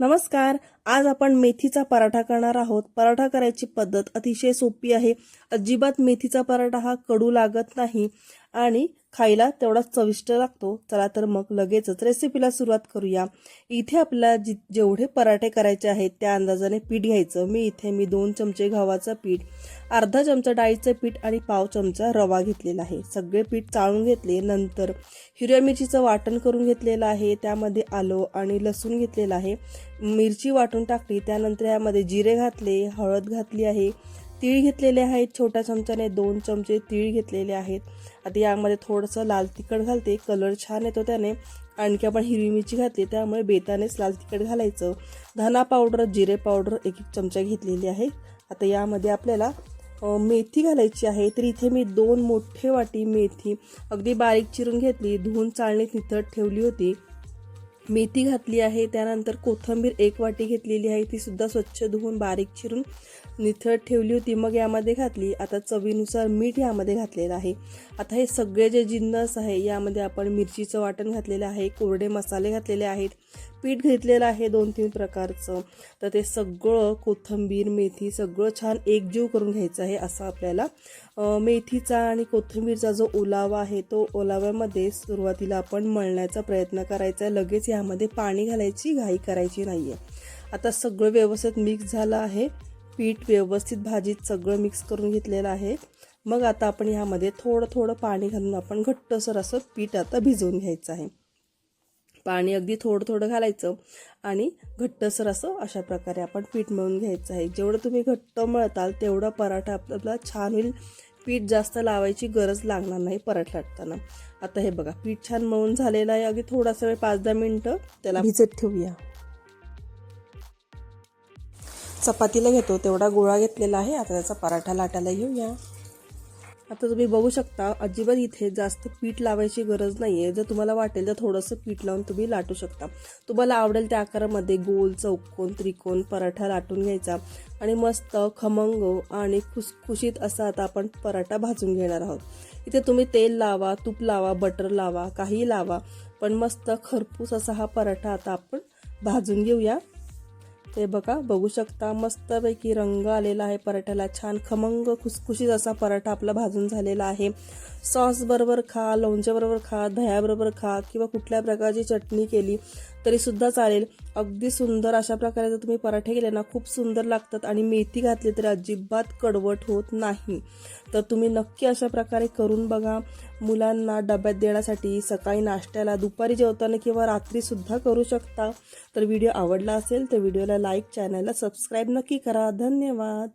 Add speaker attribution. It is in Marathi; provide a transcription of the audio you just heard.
Speaker 1: नमस्कार. आज आपण मेथीचा पराठा करणार आहोत. पराठा करायची पद्धत अतिशय सोपी आहे. अजिबात मेथीचा पराठा हा कडू लागत नाही. आणि खायला तेवढाच चविष्ट लागतो. चला तर मग लगेचच रेसिपीला सुरुवात करूया. इथे आपल्याला जि जेवढे पराठे करायचे आहेत त्या अंदाजाने पीठ घ्यायचं. मी इथे मी दोन चमचे गव्हाचं पीठ अर्धा चमचा डाळीचं पीठ आणि पाव चमचा रवा घेतलेला आहे. सगळे पीठ चाळून घेतले. नंतर हिरव्या मिरचीचं वाटण करून घेतलेलं आहे. त्यामध्ये आलं आणि लसूण घेतलेलं आहे. मिरची वाटून टाकली. त्यानंतर यामध्ये जिरे घातले हळद घातली आहे. तीळ घेतलेले आहेत छोट्या चमच्याने दोन चमचे तीळ घेतलेले आहेत. आता यामध्ये थोडंसं लाल तिखट घालते कलर छान येतो त्याने. आणखी आपण हिरवी मिरची घातली त्यामुळे बेतानेच लाल तिखट घालायचं. धना पावडर जिरे पावडर एक एक चमचा घेतलेली आहे. आता यामध्ये आपल्याला मेथी घालायची आहे. तर इथे मी दोन मोठे वाटी मेथी अगदी बारीक चिरून घेतली. धुवून चाळणीत निथट ठेवली होती. मेथी घातली आहे त्यानंतर कोथिंबीर एक वाटी घेतलेली आहे ती सुद्धा स्वच्छ धुवून बारीक चिरून निथळ ठेवली होती मग यामध्ये घातली. आता चवीनुसार मीठ यामध्ये घातलेलं आहे. आता हे सगळे जे जिन्नस आहे यामध्ये आपण मिरचीचं वाटण घातलेलं आहे कोरडे मसाले घातलेले आहेत पीठ घेतलेलं आहे दोन तीन प्रकारचं. तर ते सगळं कोथिंबीर मेथी सगळं छान एकजीव करून घ्यायचं आहे असं आपल्याला मेथीचा आणि कोथिंबीरचा जो ओलावा आहे तो ओलाव्यामध्ये सुरुवातीला आपण मळण्याचा प्रयत्न करायचा आहे. लगेच यामध्ये पाणी घालायची घाई करायची नाही आहे आता सगळं व्यवस्थित मिक्स झालं आहे. पीठ व्यवस्थित भाजीत सगळं मिक्स करून घेतलेलं आहे. मग आता आपण ह्यामध्ये थोडं थोडं पाणी घालून आपण घट्टसर असं पीठ आता भिजवून घ्यायचं आहे. पाणी अगदी थोडं थोडं घालायचं आणि घट्टसर असं अशा प्रकारे आपण पीठ मळून घ्यायचं आहे. जेवढं तुम्ही घट्ट मळताल तेवढा पराठा आपल्याला छान होईल. पीठ जास्त लावायची गरज लागणार नाही पराठा लाटताना. आता हे बघा पीठ छान मळून झालेलं आहे. अगदी थोडासा वेळ पाच दहा मिनटं त्याला भिजत ठेवूया. चपातीला घेतो तेवढा गोळा घेतलेला आहे. आता त्याचा पराठा लाटायला घेऊया आता तुम्ही बघू शकता अजिबात इथे जास्त पीठ लावायची गरज नाही आहे जर तुम्हाला वाटेल तर थोडंसं पीठ लावून तुम्ही लाटू शकता. तुम्हाला आवडेल त्या आकारामध्ये गोल चौकोन त्रिकोण पराठा लाटून घ्यायचा. आणि मस्त खमंग आणि खुसखुशीत असा आता आपण पराठा भाजून घेणार आहोत. इथे तुम्ही तेल लावा तूप लावा बटर लावा काही लावा. पण मस्त खरपूस असा हा पराठा आता आपण भाजून घेऊया. ते बघा बघू शकता मस्तपैकी रंग आलेला आहे पराठ्याला. छान खमंग खुसखुशीत असा पराठा आपला भाजून झालेला आहे. सॉस बरोबर खा लोणच्याबरोबर खा दह्याबरोबर खा किंवा कुठल्या प्रकारची चटणी केली तरी सुद्धा चालेल. अगदी सुंदर अशा प्रकारे जर तुम्ही पराठे केले ना खूप सुंदर लागतात आणि मेथी घातली तरी अजिबात कडवट होत नाही. तर तुम्ही नक्की अशा प्रकारे करून बघा. मुलांना डब्यात देण्यासाठी सकाळी नाश्त्याला दुपारी जेवताना किंवा रात्रीसुद्धा करू शकता. तर व्हिडिओ आवडला असेल तर व्हिडिओला लाईक चॅनलला सबस्क्राईब नक्की करा. धन्यवाद.